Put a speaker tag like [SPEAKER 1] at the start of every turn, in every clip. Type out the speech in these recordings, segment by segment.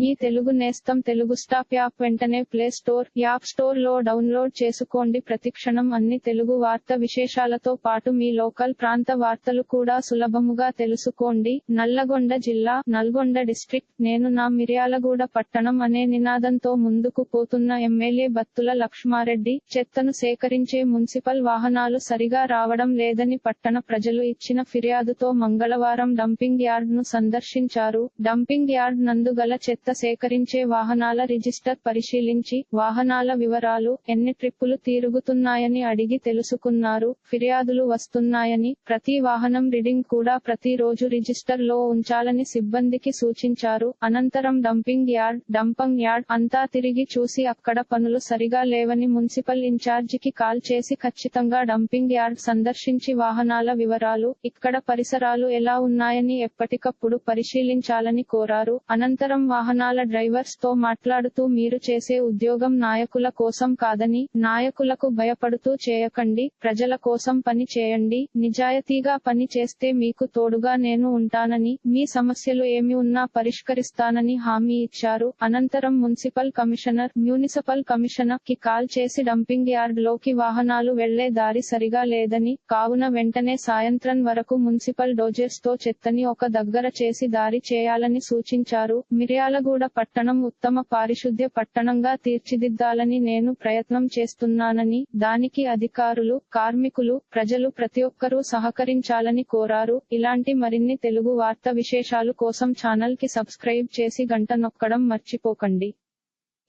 [SPEAKER 1] మీ తెలుగు నేస్తం Telugu stop app వెంటనే play store app స్టోర్లో డౌన్లోడ్ చేసుకోండి. ప్రతిక్షణం అన్ని తెలుగు వార్త విశేషాలతో పాటు మీ లోకల్ ప్రాంత వార్తలు కూడా సులభముగా తెలుసుకోండి. నల్లగొండ జిల్లా నల్గొండ డిస్ట్రిక్ట్. నేను నా మిర్యాలగూడ పట్టణం అనే నినాదంతో ముందుకు పోతున్న ఎమ్మెల్యే బత్తుల లక్ష్మారెడ్డి చెత్తను సేకరించే మున్సిపల్ వాహనాలు సరిగా రావడం లేదని పట్టణ ప్రజలు ఇచ్చిన ఫిర్యాదుతో మంగళవారం డంపింగ్ యార్డ్ను సందర్శించారు. డంపింగ్ యార్డ్ నందు గల చెత్త సేకరించే వాహనాల రిజిస్టర్ పరిశీలించి వాహనాల వివరాలు ఎన్ని ట్రిప్పులు తిరుగుతున్నాయని అడిగి తెలుసుకున్నారు. ఫిర్యాదులు వస్తున్నాయని ప్రతి వాహనం రీడింగ్ కూడా ప్రతి రోజు రిజిస్టర్లో ఉంచాలని సిబ్బందికి సూచించారు. అనంతరం డంపింగ్ యార్డ్ డంపంగ్ యార్డ్ అంతా తిరిగి చూసి అక్కడ పనులు సరిగా లేవని మున్సిపల్ ఇన్ఛార్జికి కాల్ చేసి ఖచ్చితంగా డంపింగ్ యార్డ్ సందర్శించి వాహనాల వివరాలు ఇక్కడ పరిసరాలు ఎలా ఉన్నాయని ఎప్పటికప్పుడు పరిశీలించాలని కోరారు. అనంతరం వాహనాల డ్రైవర్స్తో మాట్లాడుతూ మీరు చేసే ఉద్యోగం నాయకుల కోసం కాదని నాయకులకు భయపడుతూ చేయకండి ప్రజల కోసం పని చేయండి నిజాయితీగా పని చేస్తే మీకు తోడుగా నేను ఉంటానని మీ సమస్యలు ఏమి ఉన్నా పరిష్కరిస్తానని హామీ ఇచ్చారు. అనంతరం మున్సిపల్ కమిషనర్ మున్సిపల్ కమిషనర్కి కాల్ చేసి డంపింగ్ యార్డ్లోకి వాహనాలు వెళ్ళే దారి సరిగా లేదని కావున వెంటనే సాయంత్రం వరకు మున్సిపల్ డోజర్స్తో చెత్తని ఒక దగ్గర చేసి దారి చేయాలని సూచించారు. మిర్యాల మిర్యాలగూడ పట్టణం ఉత్తమ పారిశుద్ధ్య పట్టణంగా తీర్చిదిద్దాలని నేను ప్రయత్నం చేస్తున్నానని దానికి అధికారులు కార్మికులు ప్రజలు ప్రతి ఒక్కరూ సహకరించాలని కోరారు. ఇలాంటి మరిన్ని తెలుగు వార్త విశేషాలు కోసం ఛానల్కి సబ్స్క్రైబ్ చేసి గంట నొక్కడం మర్చిపోకండి.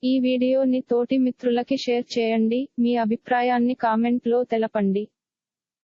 [SPEAKER 1] ఈ వీడియోని తోటి మిత్రులకి షేర్ చేయండి. మీ అభిప్రాయాన్ని కామెంట్లో తెలపండి.